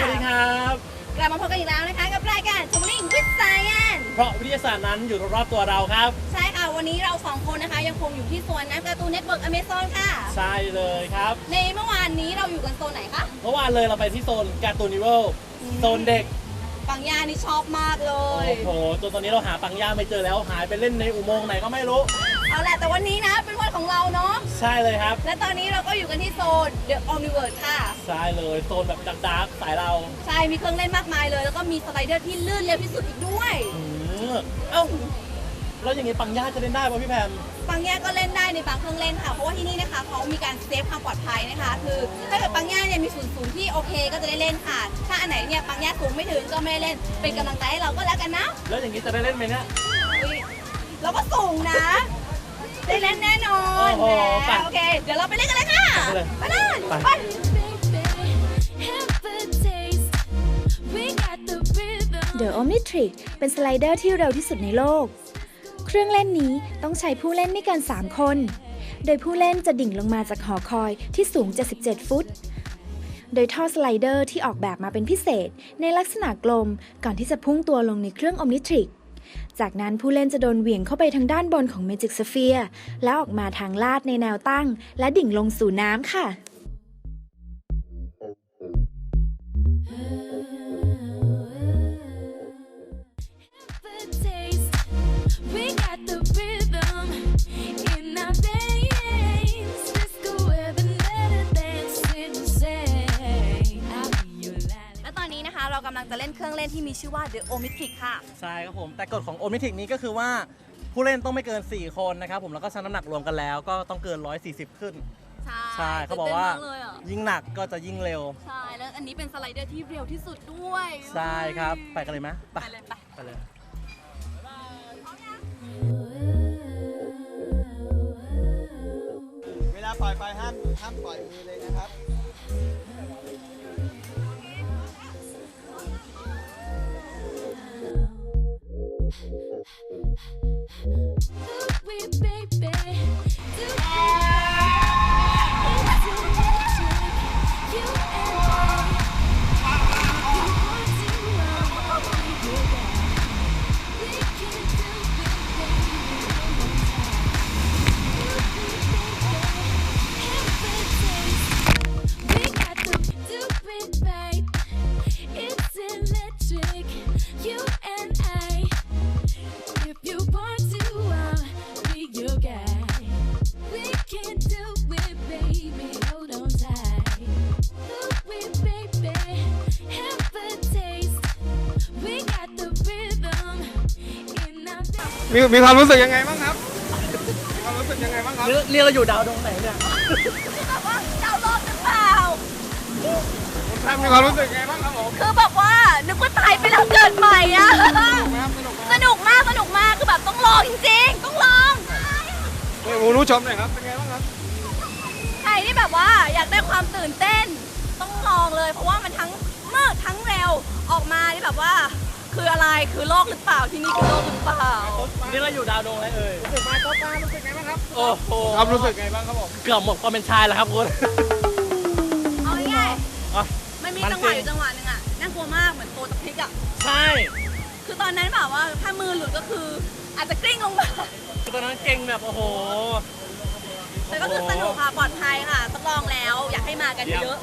วัสดีครับ กลับมาพบกันอีกแล้วนะคะกับรายการสมลิงวิทย์ไซแอนเพราะวิทยาศาสตร์นั้นอยู่รอบตัวเราครับ ใช่ค่ะ วันนี้เราสองคนนะคะยังคงอยู่ที่สวนน้ำการ์ตูนเน็ตเวิร์กอเมซอนค่ะ ใช่เลยครับ ในเมื่อวานนี้เราอยู่กันโซนไหนคะ เมื่อวานเลยเราไปที่โซนการ์ตูนนิเวลโซนเด็ก ปังย่านี่ชอบมากเลย โอ้โห จนตอนนี้เราหาปังย่าไม่เจอแล้ว หายไปเล่นในอุโมงค์ไหนก็ไม่รู้ เอาแหละแต่วันนี้นะเป็นวันของเราเนาะใช่เลยครับ และตอนนี้เราก็อยู่กันที่โซนเดอะออมนิเวิร์ค่ะ ใช่เลยโซนแบบดาร์กๆสายเราใช่มีเครื่องเล่นมากมายเลย แล้วก็มีสไลเดอร์ที่ลื่นเร็วที่สุดอีกด้วย อืมเอ้าแล้วอย่างงี้ปังย่าจะเล่นได้ป่ะพี่แพม ปังย่าก็เล่นได้ในบางเครื่องเล่นค่ะ เพราะว่าที่นี่นะคะเขามีการเซฟความปลอดภัยนะคะ คือถ้าเกิดปังย่าเนี่ยมีศูนย์สูงที่โอเคก็จะได้เล่นค่ะ ถ้าอันไหนเนี่ยปังย่าสูงไม่ถึงก็ไม่ได้เล่น เป็นกำลังใจให้เราก็แล้วกันนะแล้วอย่างงี้จะได้เล่นไหมเนี่ย อุ๊ยเราก็สูงนะ ได้เล่นแน่นอนโอ้โหแหมไปโอเค เดี๋ยวเราไปเล่นกันเลยค่ะ ไปเลยไปเลยไปไป The Omnitrix เป็นสไลเดอร์ที่เร็วที่สุดในโลก เครื่องเล่นนี้ต้องใช้ผู้เล่นไม่เกิน 3 คน โดยผู้เล่นจะดิ่งลงมาจากหอคอยที่สูง 77 ฟุต โดยท่อสไลเดอร์ที่ออกแบบมาเป็นพิเศษ ในลักษณะกลมก่อนที่จะพุ่งตัวลงในเครื่อง Omnitrix จากนั้นผู้เล่นจะโดนเหวี่ยงเข้าไปทางด้านบนของเมจิกสเฟียร์แล้วออกมาทางลาดในแนวตั้ง และดิ่งลงสู่น้ำค่ะ จะเล่นเครื่องเล่นที่มีชื่อว่า The Omitric ค่ะ ใช่ครับผม แต่กฎของโอมิทิกนี้ก็คือว่าผู้เล่นต้องไม่เกิน 4 คนนะครับผมแล้วก็ชั่งน้ำหนักรวมกันแล้วก็ต้องเกิน 140 ขึ้น ใช่ใช่เขาบอกว่าตื่นเต้นมเลยอะยิ่งหนักก็จะยิ่งเร็ว ใช่ แล้วอันนี้เป็นสไลเดอร์ที่เร็วที่สุดด้วยใช่ครับ ไปกันเลยไหมไปเลยไป ไปเลย เวลาปล่อยไปห้ามห้ามปล่อยมือเลยนะครับ Ooh, wee, baby. มีมีความรู้สึกยังไงบ้างครับมีความรู้สึกยังไงบ้างครับ เรียกเรียกเราอยู่ดาวดวงไหนเนี่ยแบบว่าดาวน์โหลดหรือเปล่า คุณแพมมีความรู้สึกยังไงบ้างครับผมคือแบบว่านึกว่าตายไปแล้วเกิดใหม่อะสนุกไหมครับสนุกไหมสนุกมากสนุกมากคือแบบต้องลองจริงๆต้องลองนี่คุณผู้ชมหน่อยครับ เป็นไงบ้างครับ ใครที่แบบว่าอยากได้ความตื่นเต้น ต้องลองเลย เพราะว่ามันทั้งมืดทั้งเร็วออกมาที่แบบว่า คืออะไรคือโลกหรือเปล่าที่นี่คือโลกหรือเปล่า นี่เราอยู่ดาวดวงอะไรเอ่ย รู้สึกมาก็ป้ารู้สึกไงบ้างครับโอ้โหความรู้สึกไงบ้างครับผมเกือบหมดความเป็นชายแล้วครับคุณ เอาง่ายอะ ๆมันมีมันจังหวะจริงอยู่จังหวะหนึ่งอะน่ากลัวมากเหมือนตัวตะพริกอะใช่คือตอนนั้นแบบว่าถ้ามือหลุดก็คืออาจจะกลิ้งลงมาคือตอนนั้นเก่งแบบโอ้โห แต่ก็คือสนุกค่ะปลอดภัยค่ะต้องลองแล้ว อยากให้มากันเยี่ยมเยอะ